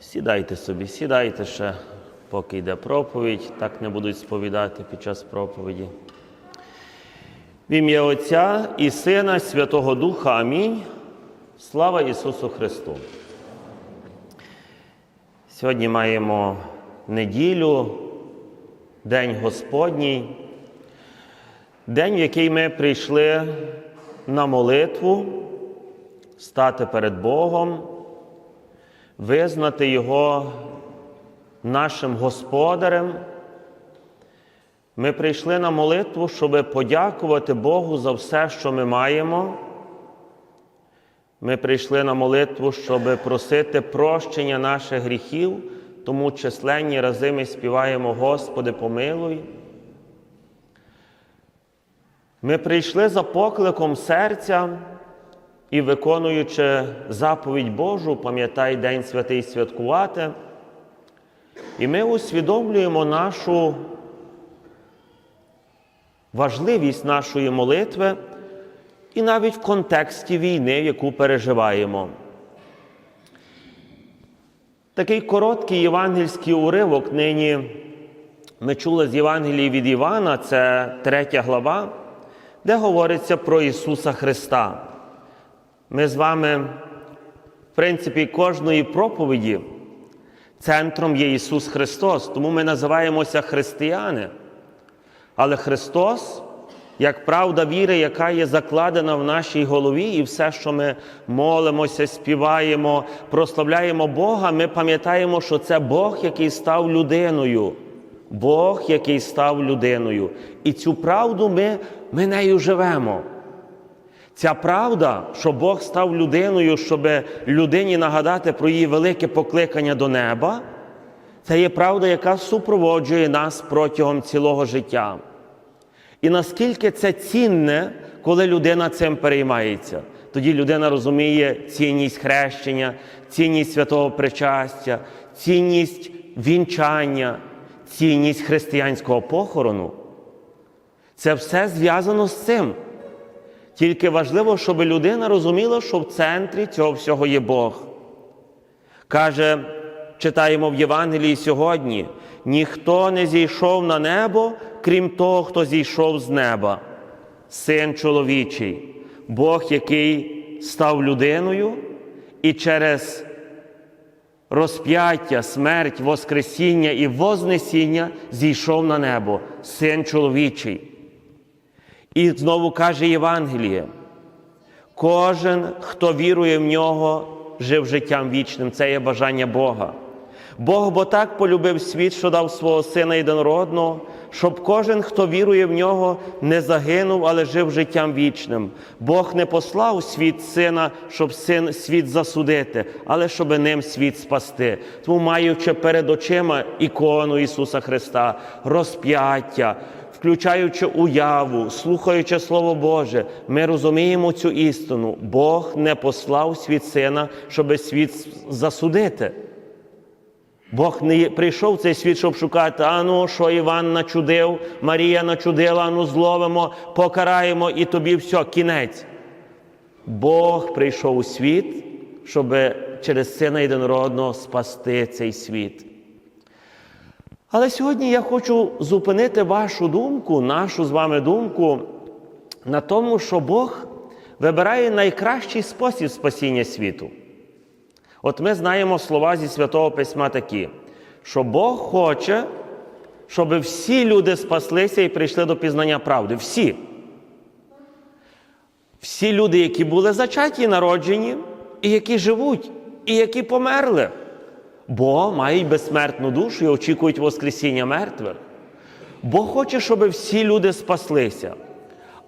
Сідайте собі, сідайте ще, поки йде проповідь, так не будуть сповідати під час проповіді. В ім'я Отця і Сина, Святого Духа. Амінь. Слава Ісусу Христу. Сьогодні маємо неділю, День Господній, день, в який ми прийшли на молитву, стати перед Богом, визнати Його нашим Господарем. Ми прийшли на молитву, щоб подякувати Богу за все, що ми маємо. Ми прийшли на молитву, щоб просити прощення наших гріхів, тому численні рази ми співаємо Господи, помилуй. Ми прийшли за покликом серця і, виконуючи заповідь Божу, пам'ятай День святий святкувати. І ми усвідомлюємо нашу важливість нашої молитви і навіть в контексті війни, яку переживаємо. Такий короткий євангельський уривок нині ми чули з Євангелії від Івана, це третя глава, де говориться про Ісуса Христа. Ми з вами, в принципі, кожної проповіді центром є Ісус Христос, тому ми називаємося християни. Але Христос, як правда віри, яка є закладена в нашій голові, і все, що ми молимося, співаємо, прославляємо Бога, ми пам'ятаємо, що це Бог, який став людиною. Бог, який став людиною. І цю правду ми, ми нею живемо. Ця правда, що Бог став людиною, щоб людині нагадати про її велике покликання до неба, це є правда, яка супроводжує нас протягом цілого життя. І наскільки це цінне, коли людина цим переймається. Тоді людина розуміє цінність хрещення, цінність святого причастя, цінність вінчання, цінність християнського похорону. Це все зв'язано з цим. Тільки важливо, щоб людина розуміла, що в центрі цього всього є Бог. Каже, читаємо в Євангелії сьогодні: ніхто не зійшов на небо, крім того, хто зійшов з неба, син чоловічий, Бог, який став людиною і через розп'яття, смерть, Воскресіння і Вознесіння зійшов на небо, син чоловічий. І знову каже Євангеліє: кожен, хто вірує в нього, жив життям вічним. Це є бажання Бога. Бог бо так полюбив світ, що дав свого Сина єдинородного, щоб кожен, хто вірує в нього, не загинув, але жив життям вічним. Бог не послав світ сина, щоб син світ засудити, але щоб ним світ спасти. Тому, маючи перед очима ікону Ісуса Христа, розп'яття, включаючи уяву, слухаючи Слово Боже, ми розуміємо цю істину. Бог не послав світ сина, щоб світ засудити. Бог не прийшов в цей світ, щоб шукати, а ну, що Іван начудив, Марія начудила, а ну зловимо, покараємо і тобі все, кінець. Бог прийшов у світ, щоб через Сина Єдинородного спасти цей світ. Але сьогодні я хочу зупинити вашу думку, нашу з вами думку, на тому, що Бог вибирає найкращий спосіб спасіння світу. От ми знаємо слова зі Святого Письма такі, що Бог хоче, щоб всі люди спаслися і прийшли до пізнання правди. Всі. Всі люди, які були зачаті народжені, і які живуть, і які померли, бо мають безсмертну душу і очікують Воскресіння мертвих. Бог хоче, щоб всі люди спаслися.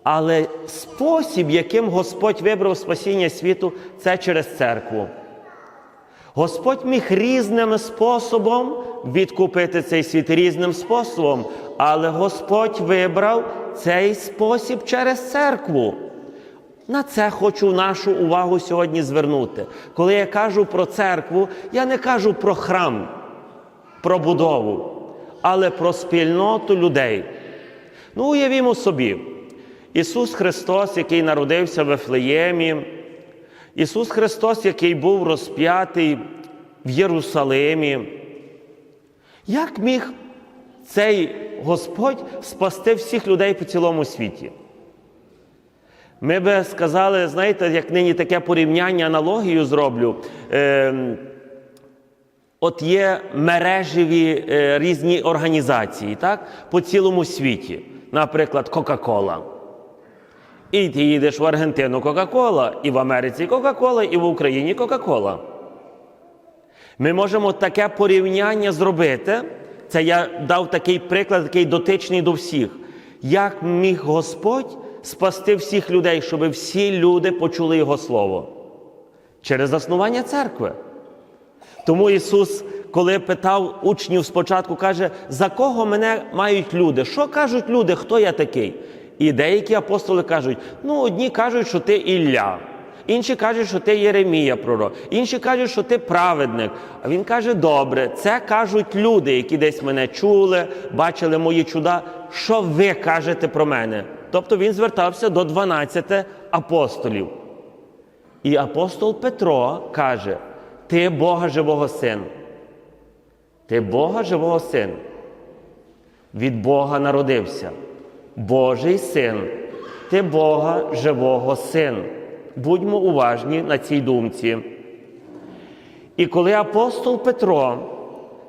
Але спосіб, яким Господь вибрав спасіння світу, це через церкву. Господь міг різним способом відкупити цей світ різним способом, але Господь вибрав цей спосіб через церкву. На це хочу нашу увагу сьогодні звернути. Коли я кажу про церкву, я не кажу про храм, про будову, але про спільноту людей. Ну, уявімо собі, Ісус Христос, який народився в Вифлеємі, Ісус Христос, який був розп'ятий в Єрусалимі. Як міг цей Господь спасти всіх людей по цілому світі? Ми би сказали, знаєте, як нині таке порівняння, аналогію зроблю. Е, от є мережеві е, різні організації, так, по цілому світі. Наприклад, Кока-Кола. І ти їдеш в Аргентину Кока-Кола, і в Америці Кока-Кола, і в Україні Кока-Кола. Ми можемо таке порівняння зробити. Це я дав такий приклад, такий дотичний до всіх. Як міг Господь спасти всіх людей, щоб всі люди почули Його Слово? Через заснування церкви. Тому Ісус, коли питав учнів спочатку, каже, за кого мене мають люди? Що кажуть люди, хто я такий? І деякі апостоли кажуть: ну, одні кажуть, що ти Ілля, інші кажуть, що ти Єремія пророк, інші кажуть, що ти праведник. А він каже: добре, це кажуть люди, які десь мене чули, бачили мої чуда. Що ви кажете про мене? Тобто він звертався до 12 апостолів. І апостол Петро каже: Ти Бога живого син. Ти Бога живого син. Від Бога народився. Божий син. Ти Бога живого син. Будьмо уважні на цій думці. І коли апостол Петро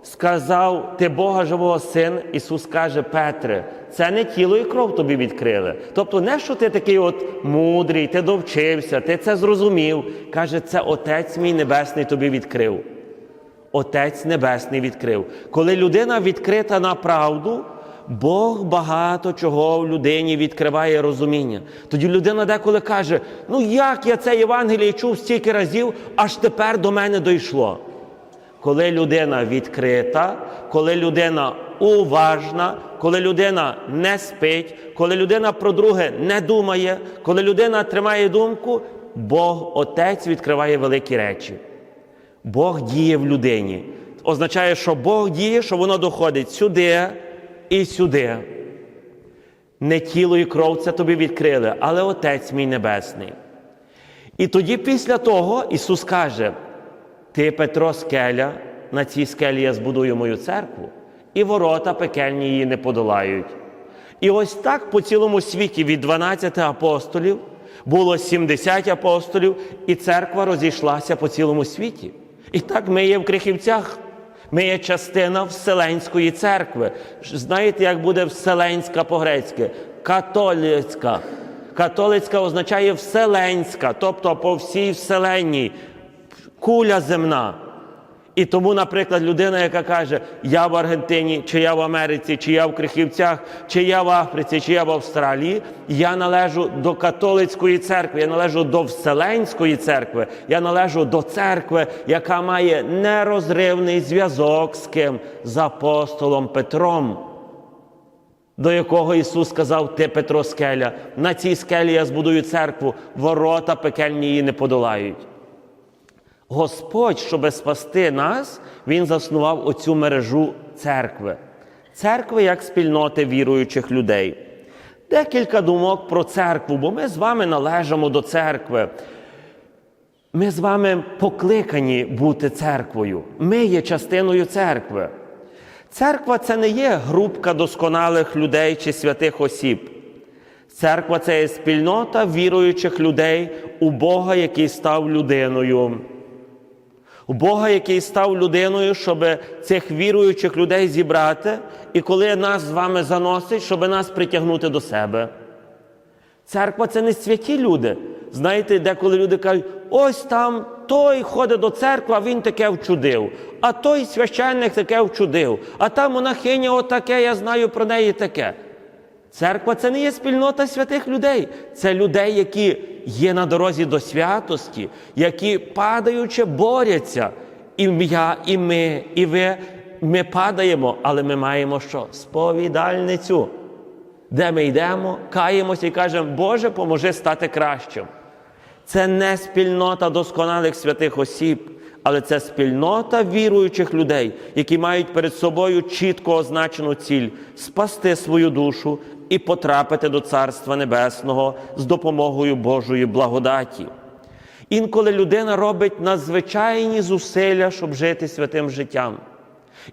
сказав, ти Бога живого син, Ісус каже, Петре, це не тіло і кров тобі відкрили. Тобто, не що ти такий от мудрий, ти довчився, ти це зрозумів. Каже, це Отець мій Небесний тобі відкрив. Отець Небесний відкрив. Коли людина відкрита на правду, Бог багато чого в людині відкриває розуміння. Тоді людина деколи каже: ну як я це Євангеліє чув стільки разів, аж тепер до мене дійшло. Коли людина відкрита, коли людина уважна, коли людина не спить, коли людина про друге не думає, коли людина тримає думку, Бог Отець відкриває великі речі. Бог діє в людині. Означає, що Бог діє, що воно доходить сюди і сюди. Не тіло і кров це тобі відкрили, але Отець мій Небесний. І тоді, після того, Ісус каже: Ти, Петро, скеля, на цій скелі я збудую мою церкву, і ворота пекельні її не подолають. І ось так по цілому світі від 12 апостолів було 70 апостолів, і церква розійшлася по цілому світі. І так ми є в Крихівцях. Ми є частина Вселенської церкви. Знаєте, як буде Вселенська по-грецьки? Католицька. Католицька означає вселенська, тобто по всій вселенній, куля земна. І тому, наприклад, людина, яка каже, я в Аргентині, чи я в Америці, чи я в Крихівцях, чи я в Африці, чи я в Австралії, я належу до католицької церкви, я належу до Вселенської церкви, я належу до церкви, яка має нерозривний зв'язок з ким? З апостолом Петром. До якого Ісус сказав, ти Петро скеля, на цій скелі я збудую церкву, ворота пекельні її не подолають. Господь, щоб спасти нас, Він заснував оцю мережу церкви. Церкви як спільноти віруючих людей. Декілька думок про церкву, бо ми з вами належимо до церкви. Ми з вами покликані бути церквою. Ми є частиною церкви. Церква це не є групка досконалих людей чи святих осіб. Церква це є спільнота віруючих людей у Бога, який став людиною. Бога, який став людиною, щоб цих віруючих людей зібрати, і коли нас з вами заносить, щоб нас притягнути до себе. Церква це не святі люди. Знаєте, деколи люди кажуть, ось там той ходить до церкви, а він таке вчудив, а той священник таке вчудив, а та монахиня отаке, я знаю про неї таке. Церква це не є спільнота святих людей, це людей, які є на дорозі до святості, які падаючи борються. І я, і ми, і ви, ми падаємо, але ми маємо що? Сповідальницю, де ми йдемо, каємося і кажемо, Боже, поможи стати кращим. Це не спільнота досконалих святих осіб, але це спільнота віруючих людей, які мають перед собою чітко означену ціль спасти свою душу і потрапити до Царства Небесного з допомогою Божої благодаті. Інколи людина робить надзвичайні зусилля, щоб жити святим життям.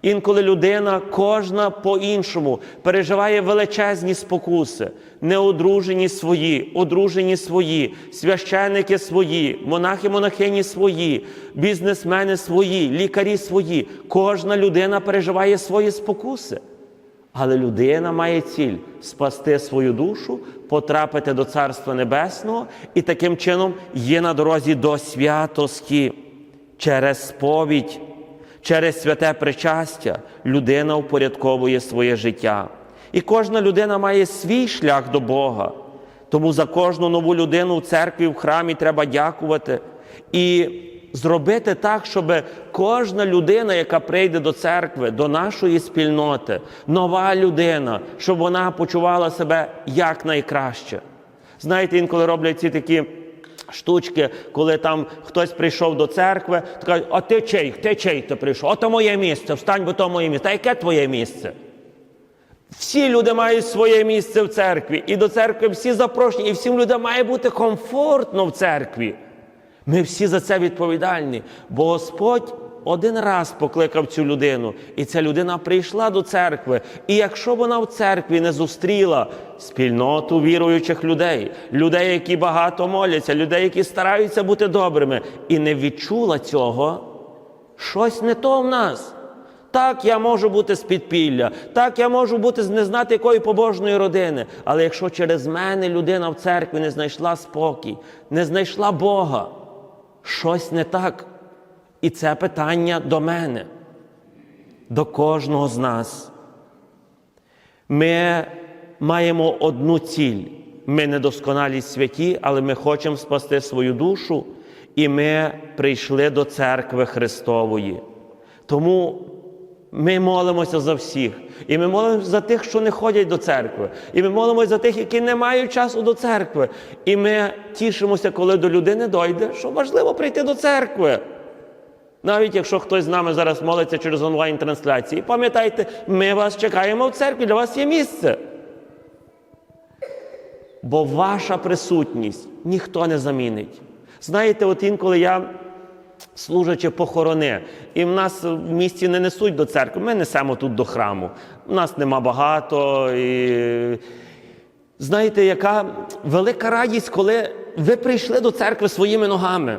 Інколи людина, кожна по-іншому, переживає величезні спокуси, неодружені свої, одружені свої, священники свої, монахи, монахині свої, бізнесмени свої, лікарі свої. Кожна людина переживає свої спокуси. Але людина має ціль спасти свою душу, потрапити до Царства Небесного і таким чином є на дорозі до святості через сповідь. Через святе причастя людина упорядковує своє життя. І кожна людина має свій шлях до Бога. Тому за кожну нову людину в церкві, в храмі треба дякувати і зробити так, щоб кожна людина, яка прийде до церкви, до нашої спільноти, нова людина, щоб вона почувала себе якнайкраще. Знаєте, інколи роблять ці такі штучки, коли там хтось прийшов до церкви, то кажуть, а ти чий? Ти чий ти прийшов? Ото моє місце, встань, бо то моє місце. А яке твоє місце? Всі люди мають своє місце в церкві, і до церкви всі запрошені, і всім людям має бути комфортно в церкві. Ми всі за це відповідальні, бо Господь один раз покликав цю людину, і ця людина прийшла до церкви. І якщо вона в церкві не зустріла спільноту віруючих людей, людей, які багато моляться, людей, які стараються бути добрими, і не відчула цього, щось не то в нас. Так, я можу бути з підпілля, так я можу бути з не знати якої побожної родини. Але якщо через мене людина в церкві не знайшла спокій, не знайшла Бога, щось не так. І це питання до мене, до кожного з нас. Ми маємо одну ціль. Ми недосконалі святі, але ми хочемо спасти свою душу, і ми прийшли до церкви Христової. Тому ми молимося за всіх. І ми молимося за тих, що не ходять до церкви. І ми молимося за тих, які не мають часу до церкви. І ми тішимося, коли до людини дойде, що важливо прийти до церкви. Навіть якщо хтось з нами зараз молиться через онлайн-трансляції, пам'ятайте, ми вас чекаємо в церкві, для вас є місце. Бо ваша присутність ніхто не замінить. Знаєте, от інколи я, служачи похорони, і в нас в місті не несуть до церкви, ми несемо тут до храму. У нас нема багато. І... Знаєте, яка велика радість, коли ви прийшли до церкви своїми ногами.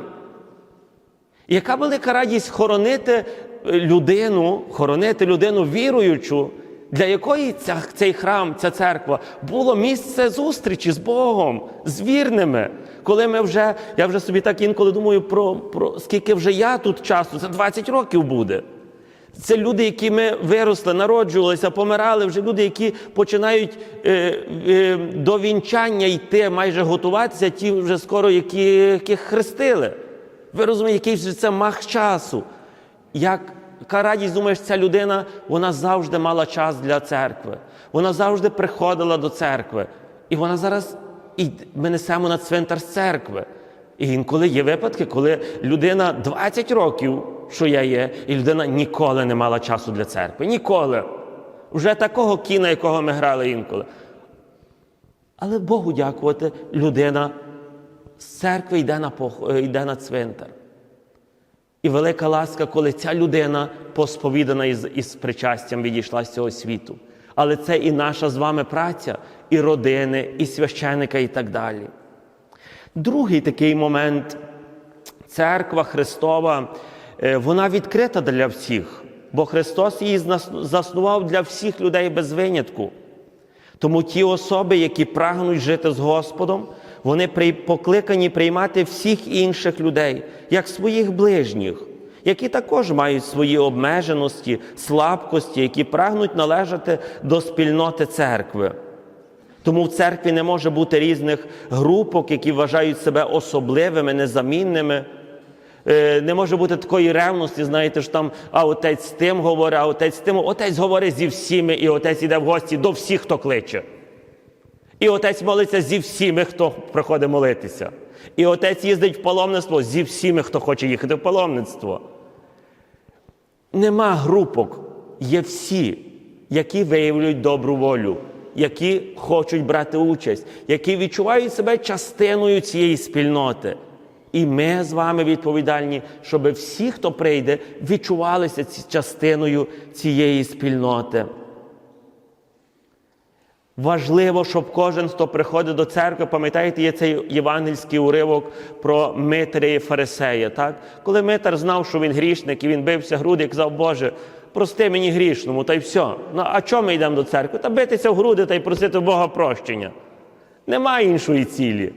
Яка велика радість хоронити людину, хоронити людину віруючу, для якої ця, цей храм, ця церква було місце зустрічі з Богом, з вірними. Коли ми вже, я вже собі так інколи думаю, про, про скільки вже я тут часу, це 20 років буде. Це люди, які ми виросли, народжувалися, помирали, вже люди, які починають е, е, до вінчання йти, майже готуватися, ті вже скоро, які, яких хрестили. Ви розумієте, який це мах часу. Як, яка радість, думаєш, ця людина вона завжди мала час для церкви. Вона завжди приходила до церкви. І вона зараз і ми несемо на цвинтар з церкви. І інколи є випадки, коли людина 20 років, що я є, і людина ніколи не мала часу для церкви. Ніколи. Вже такого кіна, якого ми грали інколи. Але Богу дякувати, людина з церкви йде на, пох... йде на цвинтар. І велика ласка, коли ця людина посповідана із, із причастям відійшла з цього світу. Але це і наша з вами праця, і родини, і священика, і так далі. Другий такий момент церква Христова, е, вона відкрита для всіх, бо Христос її заснував для всіх людей без винятку. Тому ті особи, які прагнуть жити з Господом, вони покликані приймати всіх інших людей, як своїх ближніх, які також мають свої обмеженості, слабкості, які прагнуть належати до спільноти церкви. Тому в церкві не може бути різних групок, які вважають себе особливими, незамінними. Е, Не може бути такої ревності, знаєте, що там а отець з тим говорить, а отець з тим. Отець говорить зі всіми, і отець іде в гості до всіх, хто кличе. І отець молиться зі всіми, хто приходить молитися. І отець їздить в паломництво зі всіми, хто хоче їхати в паломництво. Нема групок, є всі, які виявляють добру волю, які хочуть брати участь, які відчувають себе частиною цієї спільноти. І ми з вами відповідальні, щоб всі, хто прийде, відчувалися частиною цієї спільноти. Важливо, щоб кожен, хто приходить до церкви, пам'ятаєте, є цей євангельський уривок про Митаря і Фарисея. Так? Коли Митар знав, що він грішник, і він бився груди і казав, Боже, прости мені грішному, та й все. Ну а чому ми йдемо до церкви? Та битися в груди та й просити Бога прощення. Немає іншої цілі.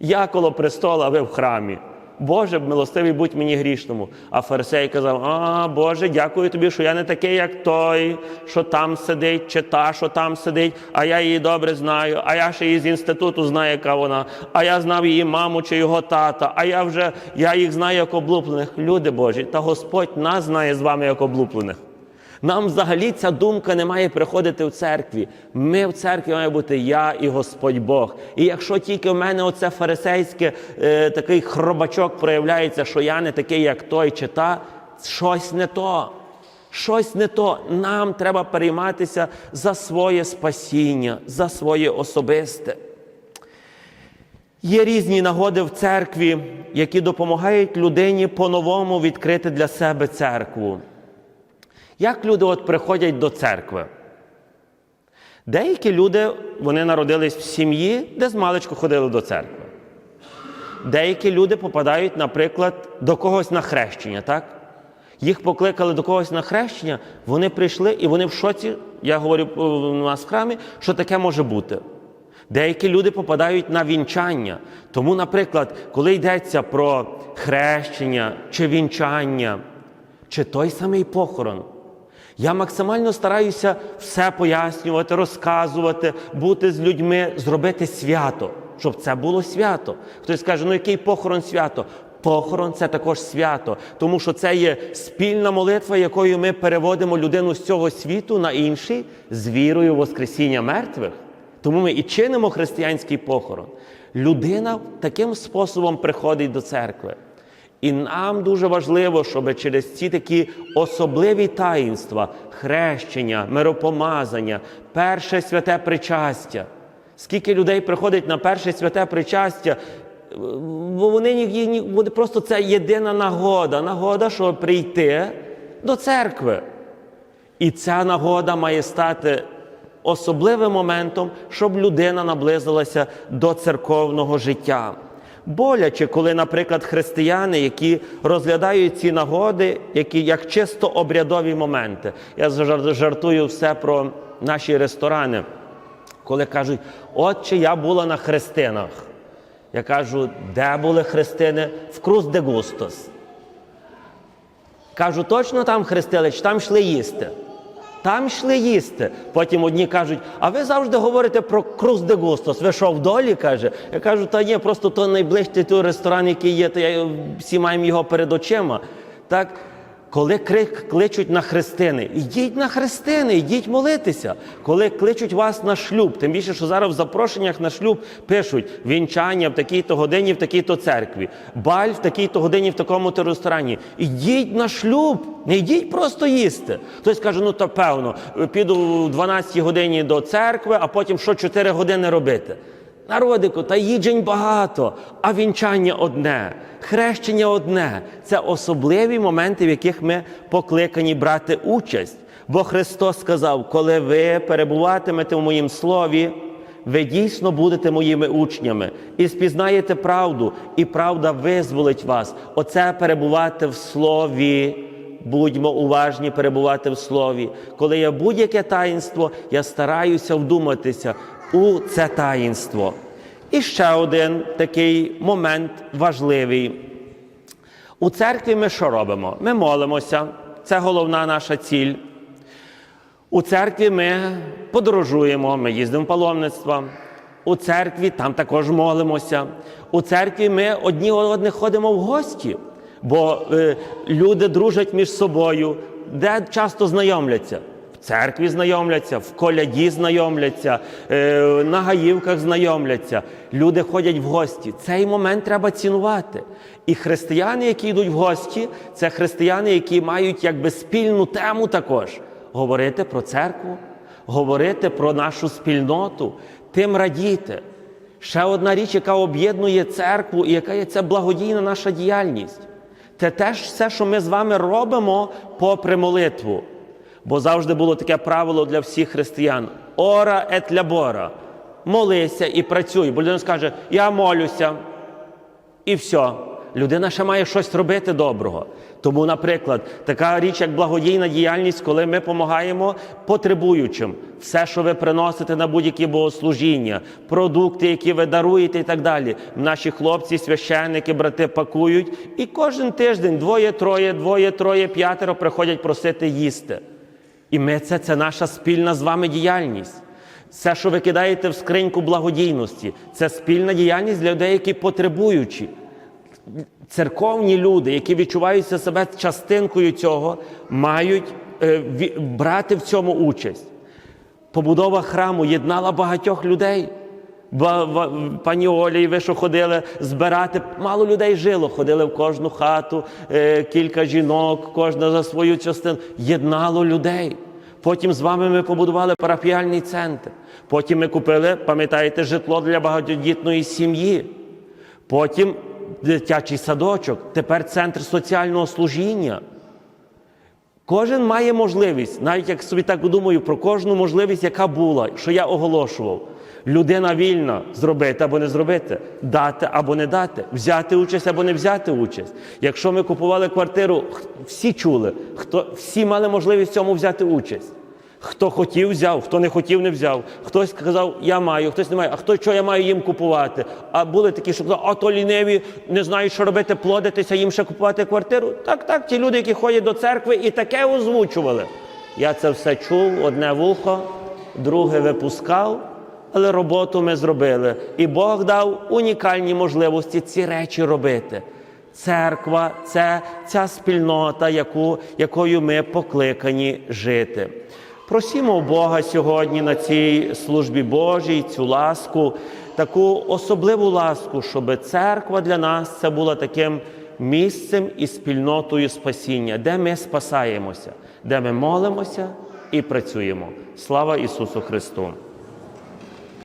Я коло престола, ви в храмі. Боже, милостивий будь мені грішному. А фарисей казав: А, Боже, дякую тобі, що я не такий, як той, що там сидить, чи та, що там сидить, а я її добре знаю, а я ще її з інституту знаю, яка вона, а я знав її маму чи його тата, а я вже я їх знаю як облуплених. Люди Божі, та Господь нас знає з вами як облуплених. Нам взагалі ця думка не має приходити в церкві. Ми в церкві має бути я і Господь Бог. І якщо тільки в мене оце фарисейське е, такий хробачок проявляється, що я не такий, як той чи та, щось не то. Щось не то. Нам треба перейматися за своє спасіння, за своє особисте. Є різні нагоди в церкві, які допомагають людині по-новому відкрити для себе церкву. Як люди от приходять до церкви? Деякі люди вони народились в сім'ї, де з маличку ходили до церкви. Деякі люди попадають, наприклад, до когось на хрещення, так? Їх покликали до когось на хрещення, вони прийшли і вони в шоці, я говорю е, у нас в храмі, що таке може бути. Деякі люди попадають на вінчання. Тому, наприклад, коли йдеться про хрещення чи вінчання, чи той самий похорон, я максимально стараюся все пояснювати, розказувати, бути з людьми, зробити свято, щоб це було свято. Хтось каже, ну який похорон свято? Похорон це також свято, тому що це є спільна молитва, якою ми переводимо людину з цього світу на інший з вірою в Воскресіння мертвих. Тому ми і чинимо християнський похорон. Людина таким способом приходить до церкви. І нам дуже важливо, щоб через ці такі особливі таїнства, хрещення, миропомазання, перше святе причастя. Скільки людей приходить на перше святе причастя, бо вони, просто це єдина нагода, нагода, щоб прийти до церкви. І ця нагода має стати особливим моментом, щоб людина наблизилася до церковного життя. Боляче, коли, наприклад, християни, які розглядають ці нагоди, які як чисто обрядові моменти. Я жартую все про наші ресторани, коли кажуть, отче, я була на хрестинах. Я кажу, де були хрестини? В Крус де Густос. Кажу, точно там хрестили, чи там йшли їсти? Там йшли їсти. Потім одні кажуть, а ви завжди говорите про Крус де Густос. Ви що, в долі? каже. Я кажу, та ні, просто то найближчий той ресторан, який є, то я, всі маємо його перед очима. Так, коли крик кличуть на хрестини, ідіть на хрестини, ідіть молитися. Коли кличуть вас на шлюб, тим більше, що зараз в запрошеннях на шлюб пишуть вінчання в такій-то годині, в такій-то церкві, баль в такій-то годині, в такому-то ресторані. Ідіть на шлюб, не йдіть просто їсти. Хтось каже, ну то певно, піду в 12 годині до церкви, а потім що 4 години робити. Народику, та їджень багато, а вінчання одне, хрещення одне. Це особливі моменти, в яких ми покликані брати участь. Бо Христос сказав: коли ви перебуватимете в моїм слові, ви дійсно будете моїми учнями і спізнаєте правду, і правда визволить вас. Оце перебувати в слові. Будьмо уважні перебувати в слові. Коли є будь-яке таїнство, я стараюся вдуматися у це таїнство. І ще один такий момент важливий. У церкві ми що робимо? Ми молимося, це головна наша ціль. У церкві ми подорожуємо, ми їздимо в паломництво. У церкві там також молимося. У церкві ми одні одних ходимо в гості, бо е, люди дружать між собою, де часто знайомляться. Церкві знайомляться, в коляді знайомляться, е, на гаївках знайомляться. Люди ходять в гості. Цей момент треба цінувати. І християни, які йдуть в гості, це християни, які мають якби спільну тему також говорити про церкву, говорити про нашу спільноту, тим радіти, Ще одна річ, яка об'єднує церкву і яка є це благодійна наша діяльність. Це теж все, що ми з вами робимо попри молитву. Бо завжди було таке правило для всіх християн: ора ет лябора. Молися і працюй. Бо людина скаже, я молюся, і все. Людина ще має щось робити доброго. Тому, наприклад, така річ, як благодійна діяльність, коли ми допомагаємо потребуючим, все, що ви приносите на будь-які богослужіння, продукти, які ви даруєте, і так далі. Наші хлопці, священники, брати пакують, і кожен тиждень двоє-троє, двоє-троє, п'ятеро приходять просити їсти. І ми це, це наша спільна з вами діяльність. Все, що ви кидаєте в скриньку благодійності, це спільна діяльність для людей, які потребуючі. Церковні люди, які відчуваються себе частинкою цього, мають е, брати в цьому участь. Побудова храму єднала багатьох людей. Пані Олі, і ви що ходили збирати, мало людей жило, ходили в кожну хату, е, кілька жінок, кожна за свою частину. Єднало людей. Потім з вами ми побудували парафіальний центр. Потім ми купили, пам'ятаєте, житло для багатодітної сім'ї. Потім дитячий садочок, тепер центр соціального служіння. Кожен має можливість, навіть як собі так думаю, про кожну можливість, яка була, що я оголошував. Людина вільна зробити або не зробити, дати або не дати, взяти участь або не взяти участь. Якщо ми купували квартиру, всі чули, хто всі мали можливість в цьому взяти участь. Хто хотів, взяв, хто не хотів, не взяв. Хтось сказав, я маю, хтось не має, а хто що я маю їм купувати. А були такі, що казали, а то ліниві не знають, що робити, плодитися, їм ще купувати квартиру. Так, так, ті люди, які ходять до церкви і таке озвучували. Я це все чув, одне вухо, друге випускав, але роботу ми зробили. І Бог дав унікальні можливості ці речі робити. Церква це ця спільнота, яку, якою ми покликані жити. Просімо Бога сьогодні на цій службі Божій цю ласку, таку особливу ласку, щоб церква для нас це була таким місцем і спільнотою спасіння, де ми спасаємося, де ми молимося і працюємо. Слава Ісусу Христу!